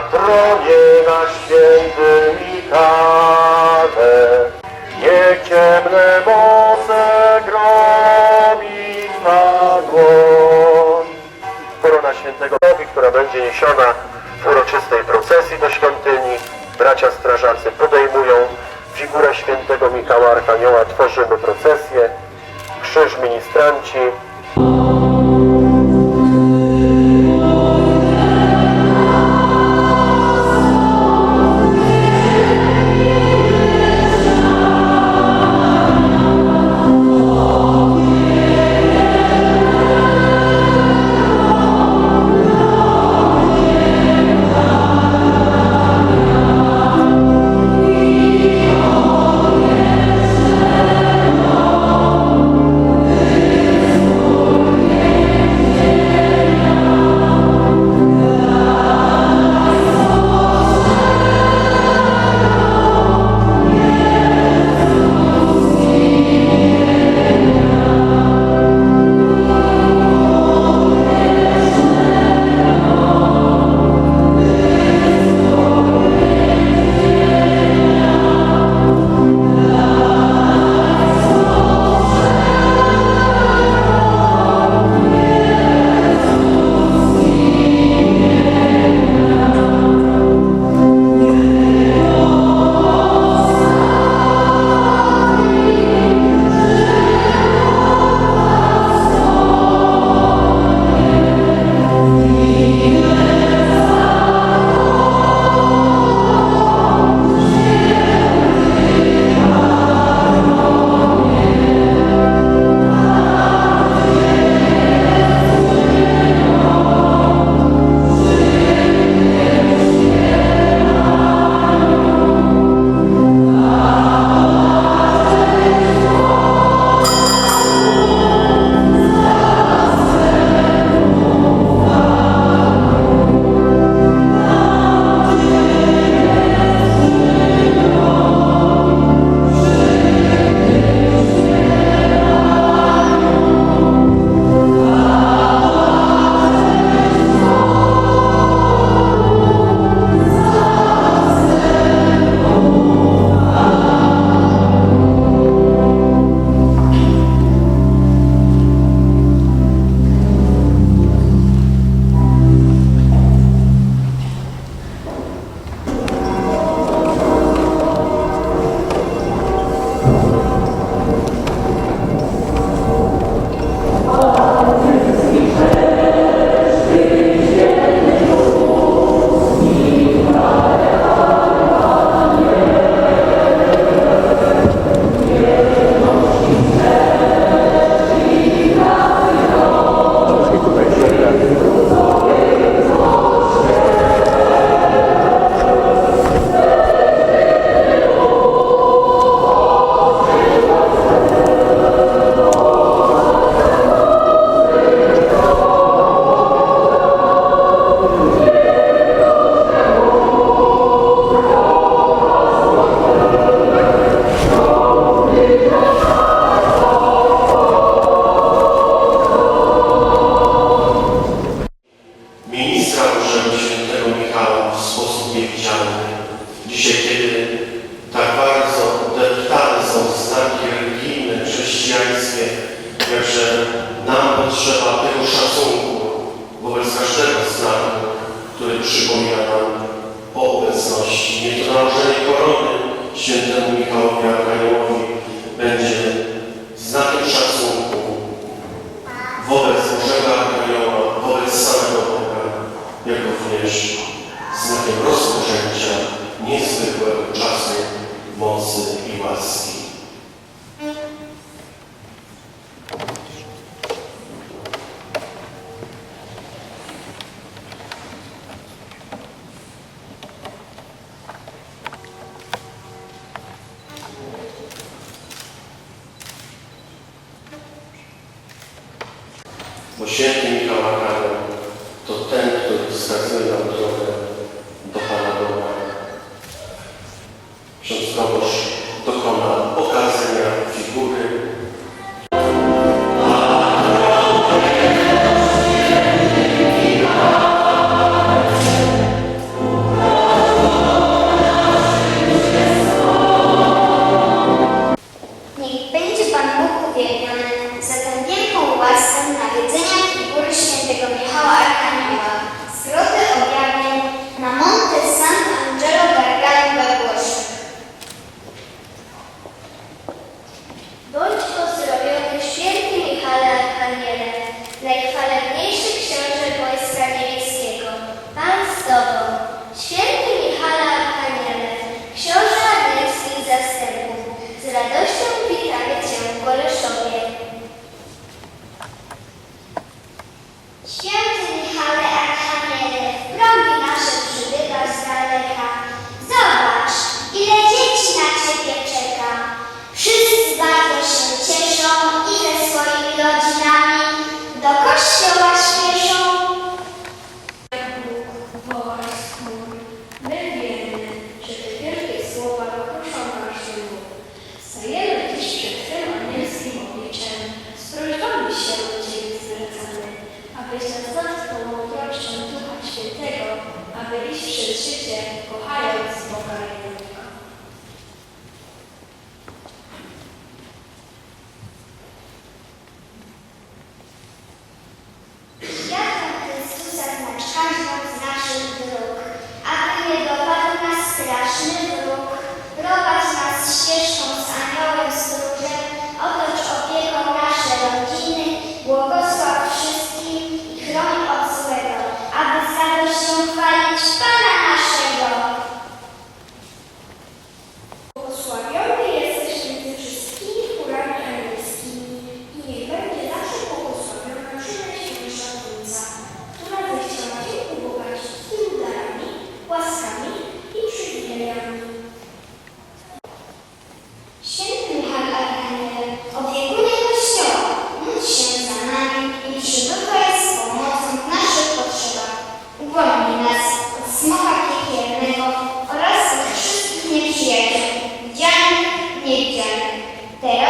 patronie na święty Michale, niech ciemne moce gromić na dłoń. Korona świętego Bogi, która będzie niesiona w uroczystej procesji do świątyni, bracia strażacy podejmują figurę świętego Michała Archanioła, tworzymy procesję, krzyż ministranci. was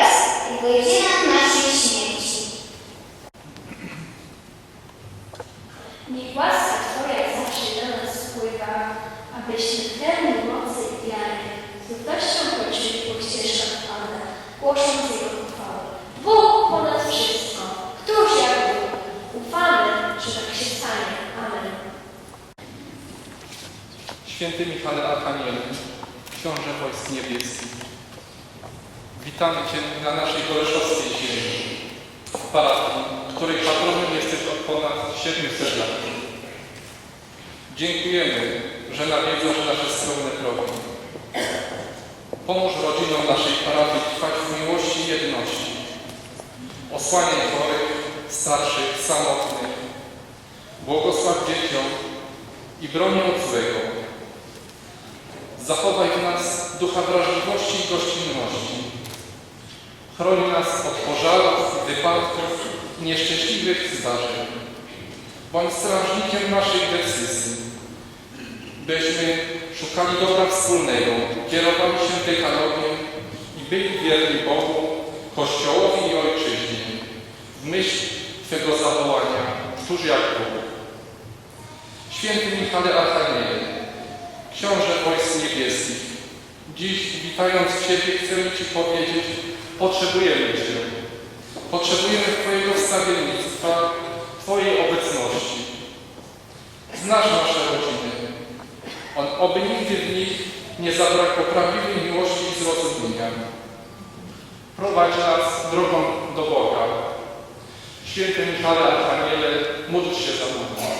образ і вийти на наші сні. Dziękujemy, że nawiedzasz nasze skromne progi. Pomóż rodzinom naszej parafii trwać w miłości i jedności. Osłaniaj chorych, starszych, samotnych. Błogosław dzieciom i broni od złego. Zachowaj w nas ducha wrażliwości i gościnności. Chroni nas od pożarów, wypadków, nieszczęśliwych zdarzeń. Bądź strażnikiem naszej decyzji byśmy szukali dobra wspólnego, kierowali się dekanowiem i byli wierni Bogu, Kościołowi i Ojczyźnie, w myśl Twego zawołania, któż jak Bóg. Święty Michale Archaniel, Książę Wojsk Niebieskich, dziś witając Ciebie chcę Ci powiedzieć, potrzebujemy Cię. Potrzebujemy Twojego wstawiennictwa, Twojej obecności. Znasz nasze on oby nigdy w nich nie zabrakło prawdziwej miłości i zrozumienia. Prowadź nas drogą do Boga. Święty Michale Archaniele, módl się za mną.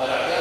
para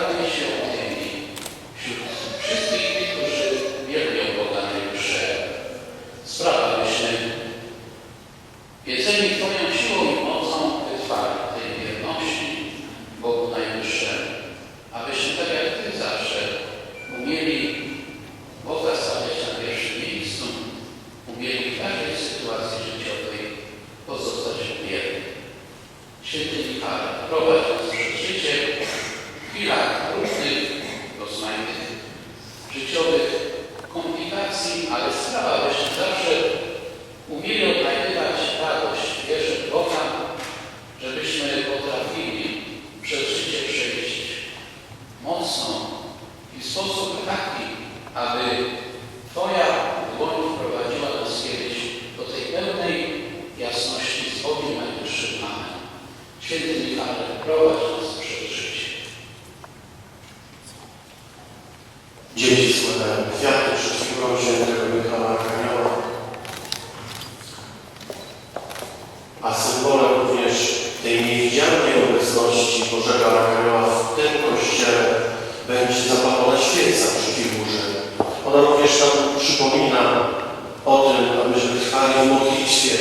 niezmiernej obecności Bożego Anioła w tym kościele będzie zapalona świeca przy figurze. Ona również nam przypomina o tym, abyśmy trwali w modlitwie.